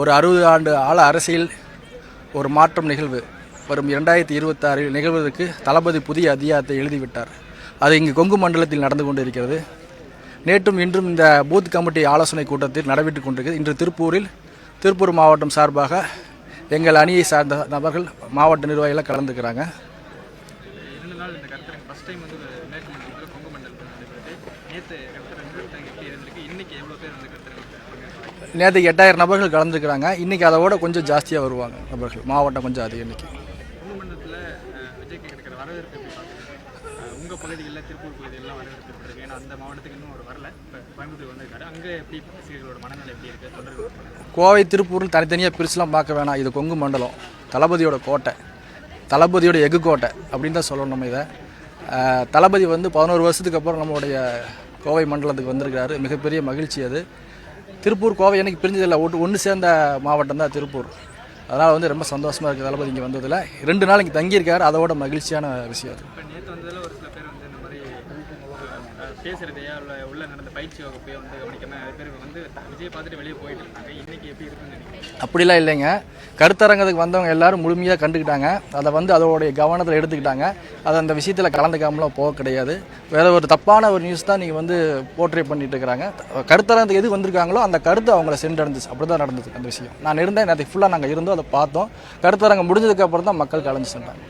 ஒரு அறுபது ஆண்டு ஆழ அரசியல் ஒரு மாற்றம் நிகழ்வு. வரும் இரண்டாயிரத்தி இருபத்தாறில் நிகழ்வதற்கு தளபதி புதிய அத்தியாயத்தை எழுதிவிட்டார். அது இங்கு கொங்கு மண்டலத்தில் நடந்து கொண்டிருக்கிறது. நேற்றும் இன்றும் இந்த பூத் கமிட்டி ஆலோசனை கூட்டத்தில் நடைபெற்றுக் கொண்டிருக்கிறது. இன்று திருப்பூரில் திருப்பூர் மாவட்டம் சார்பாக எங்கள் அணியை சார்ந்த நபர்கள் மாவட்ட நிர்வாகிகள் கலந்துக்கிறாங்க. நேற்று நேற்று எட்டாயிரம் நபர்கள் கலந்துக்கிறாங்க இன்றைக்கி அதை விட கொஞ்சம் ஜாஸ்தியாக வருவாங்க நபர்கள். மாவட்டம் கொஞ்சம் அதிகம் இன்னைக்கு கொங்கு மண்டலத்தில் விஜய்க்கு கிடைக்கிற வரவேற்பு எப்படி பார்க்குறீங்க உங்கள் பகுதிகளில் திருப்பூர் பகுதிகளெலாம் வரவேற்பு எப்படி இருக்கு ஏன்னா அந்த மாவட்டத்துக்கு இன்னும் அவர் வரல. இப்போ கோயம்புத்தூர் வந்திருக்காரு. அங்கே எப்படி ரசிகர்களோட மனநிலை எப்படி இருக்குது தொண்டர்களோட மனநிலை கோவை திருப்பூர்னு தனித்தனியாக பிரிச்சுலாம் பார்க்க வேணாம். இது கொங்கு மண்டலம். தளபதியோட கோட்டை. தளபதியோட எஃகு கோட்டை அப்படின்னு தான் சொல்லணும் நம்ம இதை. தளபதி வந்து பதினோரு வருஷத்துக்கு அப்புறம் நம்மளுடைய கோவை மண்டலத்துக்கு வந்திருக்கிறாரு. மிகப்பெரிய மகிழ்ச்சி அது. திருப்பூர் கோவை எனக்கு பிரிஞ்சதில்லை. ஒன்று ஒன்று சேர்ந்த மாவட்டம் தான் திருப்பூர். அதனால் வந்து ரொம்ப சந்தோஷமாக இருக்குது தளபதி இங்கே வந்ததில். ரெண்டு நாள் இங்கே தங்கியிருக்காரு. அதோட மகிழ்ச்சியான விஷயம் அது. இப்போ நேற்று வந்ததில் ஒரு சில பேர் வந்து இந்த மாதிரி அஹ், பேசுறதையா உள்ள உள்ள நடந்த பயிற்சி வகுப்பையோ வந்து கவனிக்காம நிறைய பேர் வந்து த- விஜய் பார்த்துட்டு வெளியே போயிட்டு இன்னைக்கு எப்படி இருக்குன்னு அப்படிலாம் இல்லைங்க. கருத்தரங்கத்துக்கு வந்தவங்க எல்லாரும் முழுமையாக கண்டுக்கிட்டாங்க. அதை வந்து அதோடைய கவனத்தில் எடுத்துக்கிட்டாங்க. அது அந்த விஷயத்தில் கலந்துக்காமலாம் போக கிடையாது. வேற ஒரு தப்பான ஒரு நியூஸ் தான் நீங்கள் வந்து போர்ட்ரே பண்ணிட்டு இருக்கிறாங்க. கருத்தரங்கத்துக்கு எது வந்திருக்காங்களோ அந்த கருத்து அவங்கள சென்றடைஞ்சிச்சு. அப்படி தான் நடந்தது அந்த விஷயம். நான் இருந்தேன் நேற்று ஃபுல்லாக நாங்கள் இருந்தோம் அதை பார்த்தோம். கருத்தரங்கம் முடிஞ்சதுக்கப்புறம் தான் மக்கள் கலந்து சென்றாங்க.